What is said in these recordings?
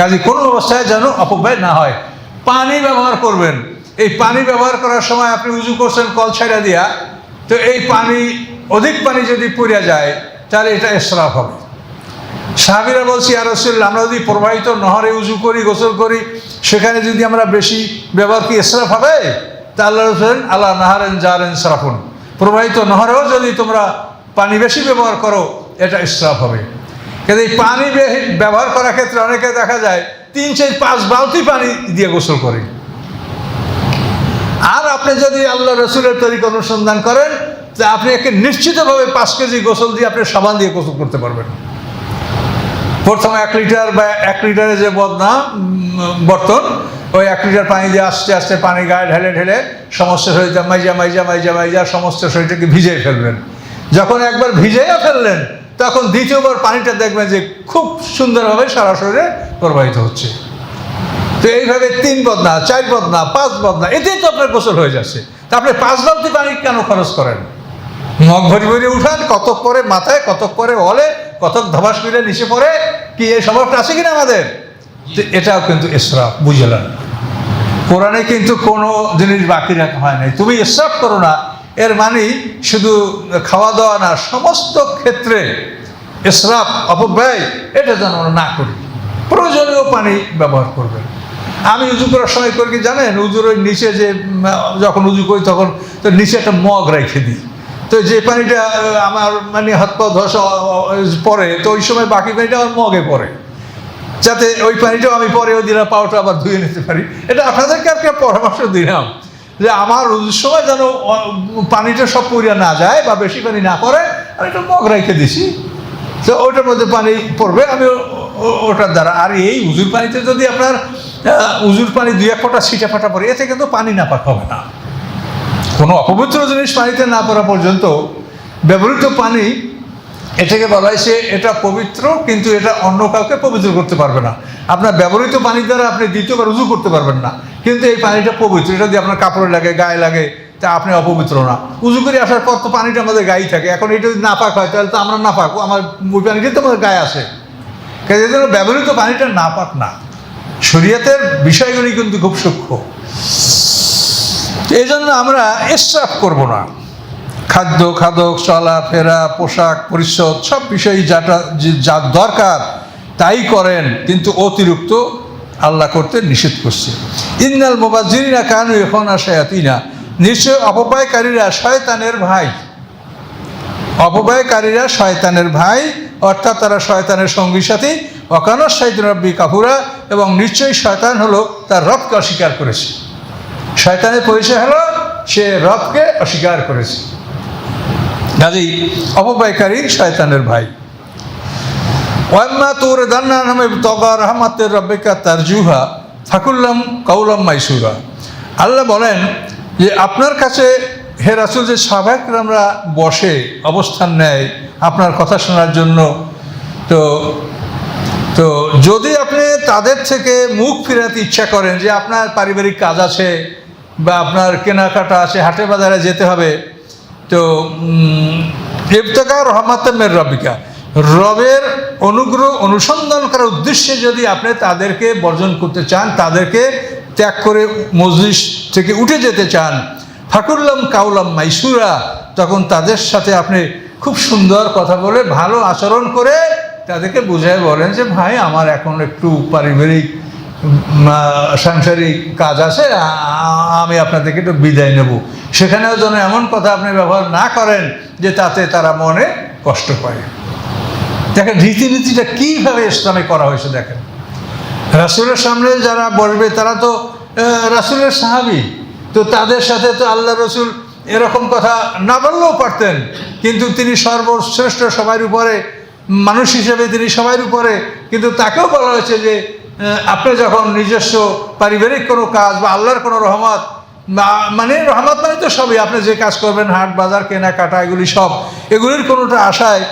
কাজে কোনো অবস্থায় যেন অপব্যয় না হয়। পানি ব্যবহার করবেন। এই পানি ব্যবহার করার সময় আপনি উজু করছেন, কল ছাইড়া দিয়া, তো এই পানি, অধিক পানি যদি পড়ে যায়, তাহলে এটা এসরাফ হবে। সাহাবিরা বলছি আর রসুল্লাহ আমরা যদি প্রবাহিত নহরে উজু করি, গোসল করি, সেখানে যদি আমরা বেশি ব্যবহার কি এসরাফ হবে? তা আল্লাহ আল্লাহ নাহারেন জারেন সারাফুন। প্রবাহিত নহরেও যদি তোমরা পানি বেশি ব্যবহার করো, এটা ইসরাফ হবে। কিন্তু এই পানি ব্যবহার করার ক্ষেত্রে অনেকে দেখা যায় তিন চার পাঁচ বালতি পানি দিয়ে গোসল করে আর আপনি যদি আল্লাহ রসুলের তরিক অনুসন্ধান করেন, তা আপনি একে নিশ্চিতভাবে পাঁচ কেজি গোসল দিয়ে আপনি সাবান দিয়ে গোসল করতে পারবেন। প্রথমে এক লিটার বা এক লিটারের যে বদনা বর্তন, ওই এক লিটার পানি দিয়ে আস্তে আস্তে পানি গায়ে ঢেলে ঢেলে সমস্ত শরীরটা মাইজা মাইজা মাইজা মাইজা, সমস্ত শরীরটাকে ভিজিয়ে ফেলবেন। যখন একবার ভিজাইয়া ফেললেন তখন দ্বিতীয়বার পানিটা দেখবেন যে খুব সুন্দরভাবে সারা শরীরে প্রবাহিত হচ্ছে। তো এইভাবে তিন বদনা, চার বদনা, পাঁচ বদনা, এতেই তো আপনার গোসল হয়ে যাচ্ছে। তা আপনি পাঁচ বালতি পানি কেন খরচ করেন? মগ ভরি ভরি উঠান, কতক পরে মাথায়, কতক পরে হলে কতক ধবাস করে নিচে পড়ে, কি এই স্বভাবটা আছে কিনা আমাদের? এটাও কিন্তু ইসরাফ বুঝলেন কোরআনে কিন্তু কোনো জিনিস বাকি রাখা হয় নাই। তুমি ইসরাফ করো না। এর মানে শুধু খাওয়া দাওয়া না, সমস্ত ক্ষেত্রে ইসরাফ অপব্যয় এটা যেন আমরা না করি। প্রয়োজনীয় পানি ব্যবহার করবেন আমি উজু করার সময় করি কি জানেন? উজুর ওই নিচে যে যখন উজু করি তখন তো নিচে একটা মগ রেখে দিই। তো যে পানিটা আমার মানে হাত পা ধস পরে তো ওই সময় বাকি পানিটা আমার মগে পড়ে। যাতে ওই পানিটাও আমি পরেও দিলাম পাওয়াটা আবার ধুয়ে নিতে পারি। এটা আপনাদেরকে আর পরামর্শ দিলাম যে আমার উজুর সময় যেন পানিটা সব পরিয়া না যায় বা বেশি পানি না পড়ে আমি একটা মগ রেখে দিছি। তো ওটার মধ্যে পানি পড়বে, আমি ওটার দ্বারা। আর এই উজুর পানিতে যদি আপনার উজুর পানি দুই এক ফোঁটা, ছিটা ফাটা পড়ে, এতে কিন্তু পানি না পাক হবে না। কোনো অপবিত্র জিনিস পানিতে না পড়া পর্যন্ত ব্যবহৃত পানি, এটাকে বলা হয়েছে এটা পবিত্র, কিন্তু এটা অন্য কাউকে পবিত্র করতে পারবে না। আপনার ব্যবহৃত পানি দ্বারা আপনি দ্বিতীয়বার উজু করতে পারবেন না। কিন্তু এই পানিটা পবিত্র, এটা দিয়ে আপনার কাপড়ে লাগে, গায়ে লাগে তা আপনি অপবিত্র না। উজু করে আসার পর তো পানিটা আমাদের গায়ে থাকে। এখন এটা যদি নাপাক হয়, তাহলে তো আমরা নাপাক। আমার ওই পানিটা তো আমাদের গায়ে আসে। কাজে জন্য ব্যবহৃত পানিটা নাপাক না। শরীয়তের বিষয়গুলি কিন্তু খুব সূক্ষ্ম। এই জন্য আমরা এসরাফ করব না। খাদ্য, খাদক চলাফেরা পোশাক, পরিচ্ছদ, সব বিষয়ই যাটা যে দরকার, তাই করেন। কিন্তু অতিরিক্ত আল্লাহ করতে নিষেধ করছে। ইন্নাল মোবাজিনা কানু এখন আশায়াতিনা নিশ্চয় অপব্যয়কারীরা শয়তানের ভাই। অপব্যয়কারীরা শয়তানের ভাই, অর্থাৎ তারা শয়তানের সঙ্গী সাথী। অকানর সাইদুর রব্বি কাপুরা এবং নিশ্চয়ই শয়তান হলো তার রবকে অস্বীকার করেছে। শয়তানের পরিচয় হলো সে রবকে অস্বীকার করেছে। কাজেই অপব্যয়কারী শয়তানের ভাই। ওয়াম্মা তোর দান্না নামে তগা রহমাতের রব্বিকা তারজুহা, ফাকুল্লাম কাউলাম মাইসুরা। আল্লাহ বলেন যে আপনার কাছে, হে রাসুল, যে স্বাভাবিক আমরা বসে অবস্থান নেয় আপনার কথা শোনার জন্য। তো তো যদি আপনি তাদের থেকে মুখ ফেরাতে ইচ্ছা করেন যে আপনার পারিবারিক কাজ আছে বা আপনার কেনাকাটা আছে হাটে বাজারে যেতে হবে, তো ইফতেকা রহমাতের রবিকা রবের অনুগ্রহ অনুসন্ধান করার উদ্দেশ্যে যদি আপনি তাদেরকে বর্জন করতে চান, তাদেরকে ত্যাগ করে মজলিস থেকে উঠে যেতে চান। ফাকুল্লাম কাউলাম মাইসুরা, তখন তাদের সাথে আপনি খুব সুন্দর কথা বলে ভালো আচরণ করে তাদেরকে বুঝায় বলেন যে, ভাই, আমার এখন একটু পারিবারিক সাংসারিক কাজ আছে আমি আপনাদেরকে একটু বিদায় নেব। সেখানেও যেন এমন কথা আপনি ব্যবহার না করেন যে, তাতে তারা মনে কষ্ট পায়। দেখেন, রীতিনীতিটা কীভাবে ইসলামে করা হয়েছে, দেখেন। রাসুলের সামনে যারা বসবে, তারা তো রাসুলের সাহাবি। তো তাদের সাথে তো আল্লাহ রসুল এরকম কথা না বললেও পারতেন। কিন্তু তিনি সর্বশ্রেষ্ঠ সবার উপরে, মানুষ হিসেবে তিনি সবার উপরে। কিন্তু তাকেও বলা হয়েছে যে আপনি যখন নিজস্ব পারিবারিক কোনো কাজ বা আল্লাহর কোনো রহমত মানে রহমত মানে তো সবই। আপনি যে কাজ করবেন, হাট, বাজার, কেনাকাটা, এগুলি সব। এগুলির কোনোটা আশায়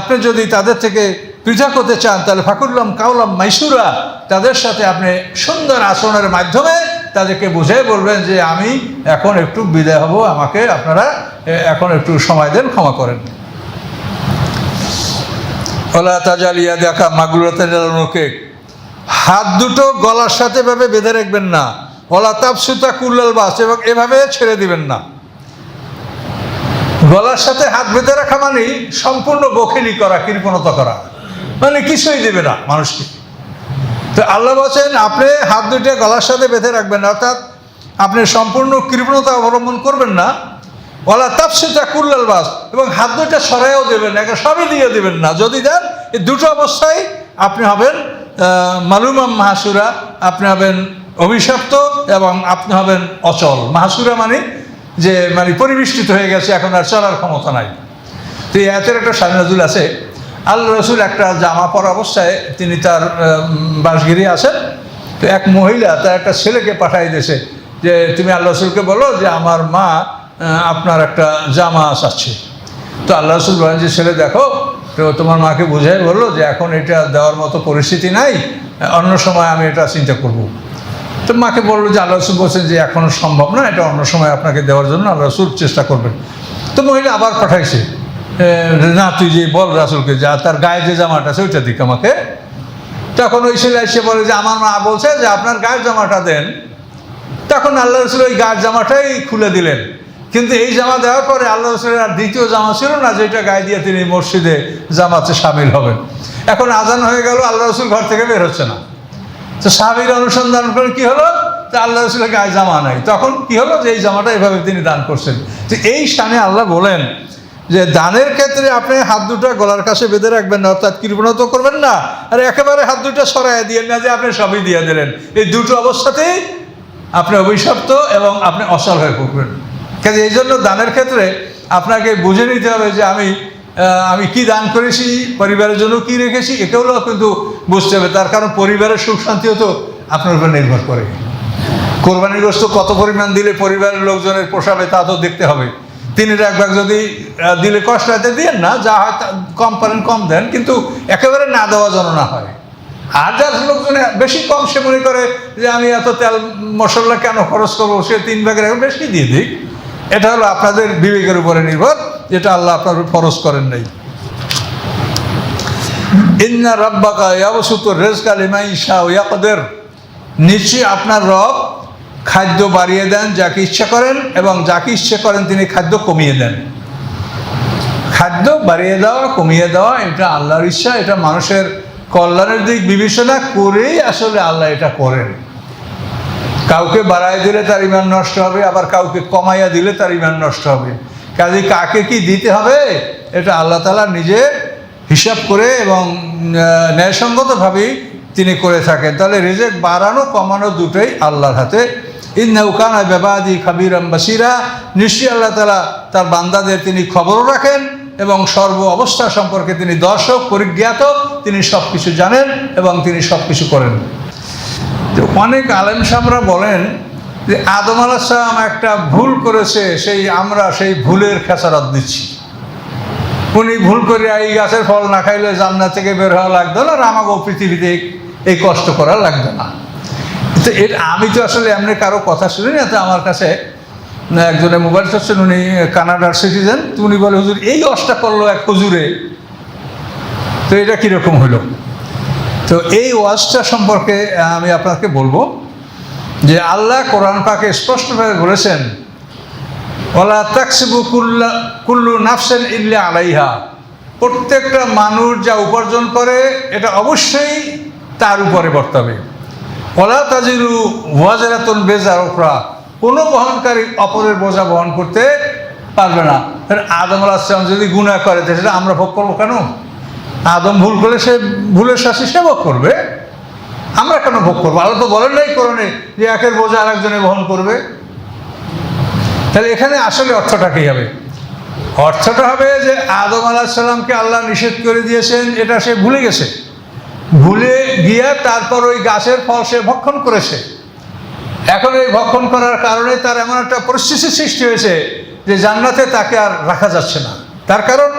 আপনি যদি তাদের থেকে পৃথক হতে চান, তাহলে ফাকুল্লাম কাউলাম মাইসুরা, তাদের সাথে আপনি সুন্দর আচরণের মাধ্যমে তাদেরকে বুঝিয়ে বলবেন যে আমি এখন একটু বিদায় হব, আমাকে আপনারা এখন একটু সময় দেন, ক্ষমা করেন। ওলা তাজালিয়া দেখা মাগুরাতের মুখে হাত দুটো গলার সাথে এভাবে বেঁধে রাখবেন না। গলা তাপসুতা কুল্লাল বাস, এবং এভাবে ছেড়ে দিবেন না। গলার সাথে হাত বেঁধে রাখা মানে সম্পূর্ণ বখিলি করা, কৃপণতা করা। মানে কিছুই দেবে না মানুষকে। তো আল্লাহ বলছেন, আপনি হাত দুইটা গলার সাথে বেঁধে রাখবেন অর্থাৎ আপনি সম্পূর্ণ কৃপণতা অবলম্বন করবেন না। ওলা তাপসিটা কুল্লাল বাস, এবং হাত দুইটা সরাইও দেবেন একে সবই দিয়ে দেবেন না। যদি দেন, এই দুটো অবস্থায় আপনি হবেন মালুমাম মাহাসুরা, আপনি হবেন অভিশপ্ত এবং আপনি হবেন অচল। মাহাসুরা মানে যে মানে পরিবেষ্টিত হয়ে গেছে, এখন আর চলার ক্ষমতা নাই। তো এই আয়াতের একটা স্বাধীনজুল আছে। আল্লাহ রসুল একটা জামা পরা অবস্থায় তিনি তার বাসগিরি আছেন তো এক মহিলা তার একটা ছেলেকে পাঠাই দিয়েছে যে, তুমি আল্লাহ রসুলকে বলো যে, আমার মা আপনার একটা জামা চাচ্ছে। তো আল্লাহ রসুল বলেন যে, ছেলে, দেখো, তো তোমার মাকে বুঝাই বলল যে, এখন এটা দেওয়ার মতো পরিস্থিতি নাই, অন্য সময় আমি এটা চিন্তা করব। তো মাকে বলল যে, আল্লাহ রসুল বলছেন যে এখনও সম্ভব না, এটা অন্য সময় আপনাকে দেওয়ার জন্য আল্লাহ রসুল চেষ্টা করবেন। তো মহিলা আবার পাঠাইছে। না তুই যে বল রাসুলকে, যা তার গায়ে যে জামাটা আছে, ওইটা দিক আমাকে। তখন ওই ছেলে এসে বলে যে, আমার মা বলছে যে, আপনার গায়ের জামাটা দেন। তখন আল্লাহ রসুল ওই গায়ের জামাটাই খুলে দিলেন। কিন্তু এই জামা দেওয়ার পরে আল্লাহ রসুলের আর দ্বিতীয় জামা ছিল না, যেটা গায়ে দিয়ে তিনি মসজিদে জামাতে সামিল হবেন। এখন আজান হয়ে গেল, আল্লাহ রসুল ঘর থেকে বের হচ্ছে না। তো স্বামীর অনুসন্ধান করে কি হলো? তো আল্লাহ রসুলের গায়ে জামা নাই। তখন কি হলো? যে এই জামাটা এভাবে তিনি দান করছেন। তো এই স্থানে আল্লাহ বলেন যে দানের ক্ষেত্রে আপনি হাত দুটো গলার কাছে বেঁধে রাখবেন অর্থাৎ কৃপণত করবেন না, আর একেবারে হাত দুটো সরাই দিয়ে না যে আপনি সবই দিয়ে দিলেন। এই দুটো অবস্থাতেই আপনি অভিশপ্ত এবং আপনি অসল হয়ে পড়বেন কাজে এই জন্য দানের ক্ষেত্রে আপনাকে বুঝে নিতে হবে যে আমি আমি কি দান করেছি, পরিবারের জন্য কি রেখেছি এটাও কিন্তু বুঝতে হবে। তার কারণ পরিবারের সুখ শান্তিও তো আপনার উপর নির্ভর করে। কোরবানির গোস্ত কত পরিমাণ দিলে পরিবারের লোকজনের পোষাবে তা তো দেখতে হবে। তিনি এক ভাগ যদি দিলে কষ্ট হয়তো দিয়েন না, যা হয় কম পারেন, কম দেন, কিন্তু একেবারে না দেওয়া যেন না হয়। আর যার লোকজন বেশি কম সে মনে করে যে আমি এত তেল মশলা কেন খরচ করব, সে তিন ভাগের এখন বেশি দিয়ে দিক। এটা হলো আপনাদের বিবেকের উপরে নির্ভর, যেটা আল্লাহ আপনার ফরজ করেন নাই। ইন্না রব্বাকা ইয়াবসুত রেজকা লিমান ইশাউ ইয়াকদের। নিশ্চয়ই আপনার রব খাদ্য বাড়িয়ে দেন, যাকে ইচ্ছা করেন এবং যাকে ইচ্ছে করেন তিনি খাদ্য কমিয়ে দেন। খাদ্য বাড়িয়ে দেওয়া, কমিয়ে দেওয়া, এটা আল্লাহর ইচ্ছা, এটা মানুষের কল্যাণের দিক বিবেচনা করেই আসলে আল্লাহ এটা করেন। কাউকে বাড়াই দিলে তার ইমান নষ্ট হবে, আবার কাউকে কমাইয়া দিলে তার ইমান নষ্ট হবে। কাজে কাকে কি দিতে হবে, এটা আল্লাহ তালা নিজে হিসাব করে এবং ন্যায়সঙ্গতভাবেই তিনি করে থাকেন। তাহলে রেজেক বাড়ানো, কমানো দুটোই আল্লাহর হাতে ইন্নাউকানা বেবাদি খাবির বাসিরা নিশ্চয়ই আল্লাহ তালা তার বান্দাদের তিনি খবরও রাখেন এবং সর্ব অবস্থা সম্পর্কে তিনি দর্শক, পরিজ্ঞাত, তিনি সব কিছু জানেন এবং তিনি সব কিছু করেন অনেক আলেম সাহরা বলেন যে আদম আলাহাম একটা ভুল করেছে, সেই আমরা সেই ভুলের খেসারত দিচ্ছি উনি ভুল করে এই গাছের ফল না খাইলে জান্নাত থেকে বের হওয়া লাগতো না, আর আমাকেও পৃথিবীতে এই কষ্ট করা লাগতো না। তো এর আমি তো আসলে এমনি কারও কথা শুনি না তো আমার কাছে না, একজনের মোবাইল চাচ্ছেন উনি কানাডার সিটিজেন উনি বলে হুজুর এই অষ্টা করল এক হুজুরে। তো এটা কীরকম হলো তো এই ওয়াজটা সম্পর্কে আমি আপনাকে বলব যে আল্লাহ কোরআন পাকে স্পষ্টভাবে বলেছেন ওলা তাকসিবু কুল্লা কুল্লু নাফসেন ইল্লা আলাইহা। প্রত্যেকটা মানুষ যা উপার্জন করে এটা অবশ্যই তার উপরে বর্তাবে। ওলা তাজিরু ওয়াজারাতুন বেজার ওকরা কোনো বহনকারী অপরের বোঝা বহন করতে পারবে না। আদম আলাহিসাম যদি গুণা করে, তাহলে আমরা ভোগ করব কেন? আদম ভুল করলে সে ভুলের শাস্তি সে ভোগ করবে। আমরা কেন ভোগ করব? আল্লাহ তো বলেন নাই করণে যে একের বোঝা আরেকজনে বহন করবে। তাহলে এখানে আসলে অর্থটা কী হবে? অর্থটা হবে যে আদম আলাহিসাল্লামকে আল্লাহ নিষেধ করে দিয়েছেন, এটা সে ভুলে গেছে। ভুলে গিয়ে তারপর ওই গাছের ফল সে ভক্ষণ করেছে। এখন এই ভক্ষণ করার কারণে তার এমন একটা পরিস্থিতির সৃষ্টি হয়েছে যে জান্নাতে তাকে আর রাখা যাচ্ছে না। তার কারণ,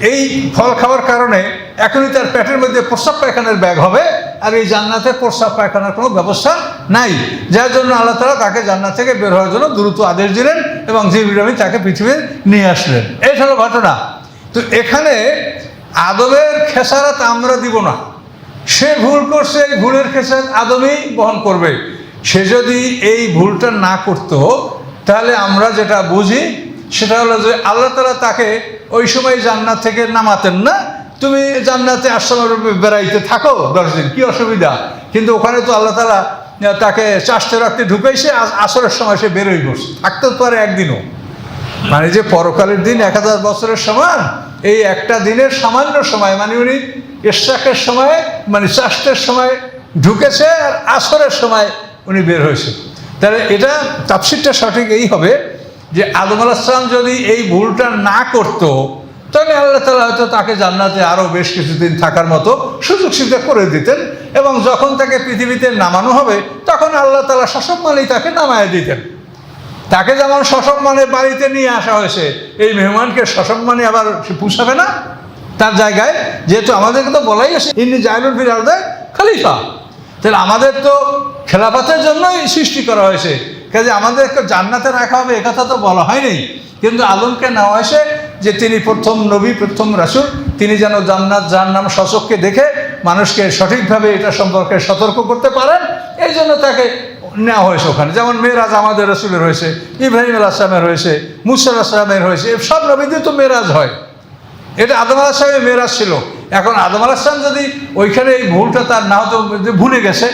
এই ফল খাওয়ার কারণে এখনই তার পেটের মধ্যে প্রস্রাব পায়খানার ব্যাগ হবে আর এই জান্নাতে প্রস্রাব পায়খানার কোনো ব্যবস্থা নাই। যার জন্য আল্লাহ তালা তাকে জান্নাত থেকে বের হওয়ার জন্য দ্রুত আদেশ দিলেন এবং জিবিরামি তাকে পৃথিবীর নিয়ে আসলেন। এই হলো ঘটনা। তো এখানে আদবের খেসারাত আমরা দিব না। সে ভুল করছে, এই ভুলের খেসার আদমেই বহন করবে। সে যদি এই ভুলটা না করতো, তাহলে আমরা যেটা বুঝি, সেটা হলো যে আল্লাহ তালা তাকে ওই সময় জান্নাত থেকে নামাতেন না। তুমি জান্নাতে আশ্রমের বেড়াইতে থাকো দশ দিন, কী অসুবিধা? কিন্তু ওখানে তো আল্লাহ তালা তাকে চাষতে রাখতে ঢুকাইছে আসরের সময় সে বেরোই করছে থাকতে পারে একদিনও। মানে যে পরকালের দিন এক হাজার বছরের সমান, এই একটা দিনের সামান্য সময় মানে উনি ইশাকের সময় মানে চাষের সময় ঢুকেছে আর আসরের সময় উনি বের হয়েছে। তাহলে এটা তাফসিরটা সঠিক এই হবে যে আদম আলাহিসাম যদি এই ভুলটা না করতো, তাহলে আল্লাহ তালা হয়তো তাকে জান্নাতে আরও বেশ কিছুদিন থাকার মতো সুযোগ সুবিধা করে দিতেন এবং যখন তাকে পৃথিবীতে নামানো হবে, তখন আল্লাহ তালা সসম্মানেই তাকে নামায় দিতেন। তাকে যেমন সসম্মানে বাড়িতে নিয়ে আসা হয়েছে, এই মেহমানকে সসম্মানে আবার পুষাবে না। তার জায়গায় যেহেতু আমাদেরকে তো বলাই আছে ইনি জাইলুল ফির আর্দে খালিফা। তাহলে আমাদের তো খেলাফাতের জন্যই সৃষ্টি করা হয়েছে। কাজে আমাদেরকে জান্নাতে রাখা হবে একথা তো বলা হয়নি। কিন্তু আলমকে নেওয়া হয়েছে যে তিনি প্রথম নবী, প্রথম রাসুল, তিনি যেন জান্নাত জাহান্নাম শশককে দেখে মানুষকে সঠিকভাবে এটা সম্পর্কে সতর্ক করতে পারেন, এই জন্য তাকে নেওয়া হয়েছে ওখানে। যেমন মেয়েরাজ আমাদের রসুলের হয়েছে, ইব্রাহিম আল আসলামের হয়েছে মুসার আসলামের হয়েছে সব নবীদের তো মেয়েরাজ হয়। এটা আদম আলাহ সাহেবের মেয়েরাজ ছিল। এখন আদম আলাহ সালাম যদি ওইখানে এই ভুলটা তার না হতো ভুলে গেছে,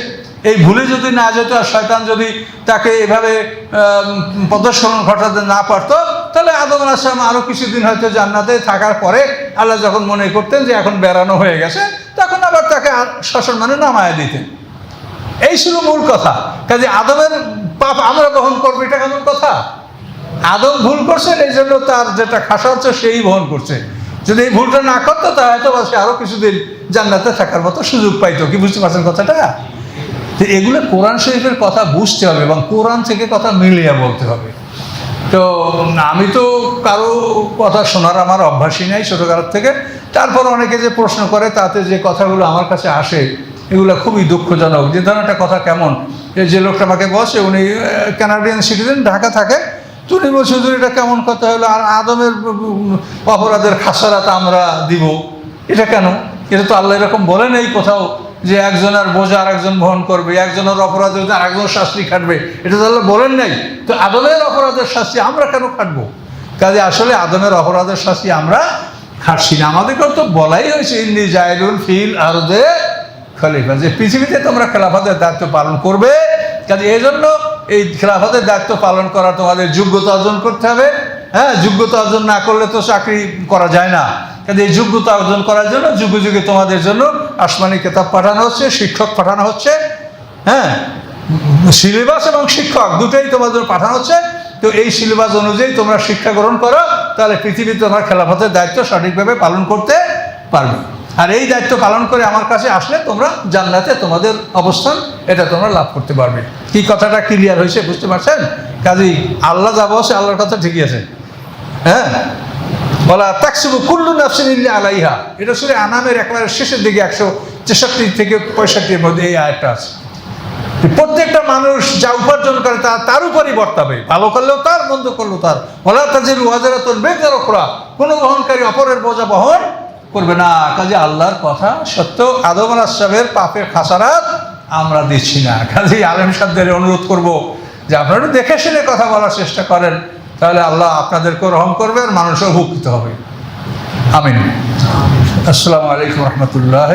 এই ভুলে যদি না যেত আর শয়তান যদি তাকে এভাবে প্রদর্শন ঘটাতে না পারতো, তাহলে আদম আলাহ সালাম আরও কিছুদিন হয়তো জান্নাতে থাকার পরে আল্লাহ যখন মনে করতেন যে এখন বেড়ানো হয়ে গেছে, তখন আবার তাকে শাসন মানে নামায় দিতেন। এই ছিল মূল কথা। কাজে আদমের পাপ আমরা বহন করব, এটা কেমন কথা? আদম ভুল করছেন, এই জন্য তার যেটা খাসা হচ্ছে, সেই বহন করছে। যদি এই ভুলটা না করতো, তা হয়তো সে আরও কিছুদিন জান্নাতে থাকার মতো সুযোগ পাইতো। কি বুঝতে পারছেন কথাটা? তো এগুলো কোরআন শরীফের কথা বুঝতে হবে এবং কোরআন থেকে কথা মিলিয়ে বলতে হবে। তো আমি তো কারও কথা শোনার আমার অভ্যাসই নাই ছোটোকালের থেকে। তারপর অনেকে যে প্রশ্ন করে, তাতে যে কথাগুলো আমার কাছে আসে, এগুলো খুবই দুঃখজনক। যে ধরনের একটা কথা কেমন? যে লোকটা আমাকে বসে উনি কানাডিয়ান সিটিজেন ঢাকা থাকে। উনি বলছে এটা কেমন কথা হলো? আর আদমের অপরাধের খাসারাত আমরা দিব। এটা কেন? এটা তো আল্লাহ এরকম বলে নেই কোথাও, যে একজনের বোঝা আর একজন বহন করবে একজনের অপরাধের আর একজন শাস্তি খাটবে। এটা তো আল্লাহ বলেন নাই। তো আদমের অপরাধের শাস্তি আমরা কেন খাটবো? কাজে আসলে আদমের অপরাধের শাস্তি আমরা খাটছি না। আমাদেরকেও তো বলাই হয়েছে ইন্দি জায়রুল ফিল আরদে খলিফা। যে পৃথিবীতে তোমরা খেলাফাতের দায়িত্ব পালন করবে, কাজে এই জন্য এই খেলাফতের দায়িত্ব পালন করা তোমাদের যোগ্যতা অর্জন করতে হবে। হ্যাঁ যোগ্যতা অর্জন না করলে তো চাকরি করা যায় না। কাজে এই যোগ্যতা অর্জন করার জন্য যুগে যুগে তোমাদের জন্য আসমানি কেতাব পাঠানো হচ্ছে, শিক্ষক পাঠানো হচ্ছে। হ্যাঁ সিলেবাস এবং শিক্ষক দুটোই তোমাদের পাঠানো হচ্ছে। তো এই সিলেবাস অনুযায়ী তোমরা শিক্ষা গ্রহণ করো, তাহলে পৃথিবীতে তোমার খেলাফতের দায়িত্ব সঠিকভাবে পালন করতে পারবে। আর এই দায়িত্ব পালন করে আমার কাছে আসলে তোমরা জান্নাতে তোমাদের অবস্থান, এটা তোমরা লাভ করতে পারবে। কি কথাটা ক্লিয়ার হয়েছে বুঝতে পারছেন? কাজেই আল্লাহ যা বলছে, আল্লাহর কথা ঠিকই আছে। হ্যাঁ? বলা, তাকসিবু কুল্লু নাফসিন ইল্লা আলাইহা। এটা শুনে আনামের একবার শেষের দিকে একশো তেষট্টি থেকে পঁয়ষট্টির মধ্যে এই আয়টা আছে। প্রত্যেকটা মানুষ যা উপার্জন করে তা তার উপরই বর্তাবে। ভালো করলেও তার, মন্দ করলেও তার। বলা তাজের ওয়াজারা তোর বেকার খোলা কোনো বহনকারী অপরের বোঝা বহন করবে না। কাজে, আল্লাহর কথা সত্য। আদম আলাহাবের পাপের খাসারাত আমরা দিচ্ছি না। কাজে আলেম সাহেবদের অনুরোধ করব যে আপনারা দেখে শুনে কথা বলার চেষ্টা করেন, তাহলে আল্লাহ আপনাদেরকেও রহম করবে আর মানুষও উপকৃত হবে। আমিন। আসসালামু আলাইকুম রহমতুল্লাহ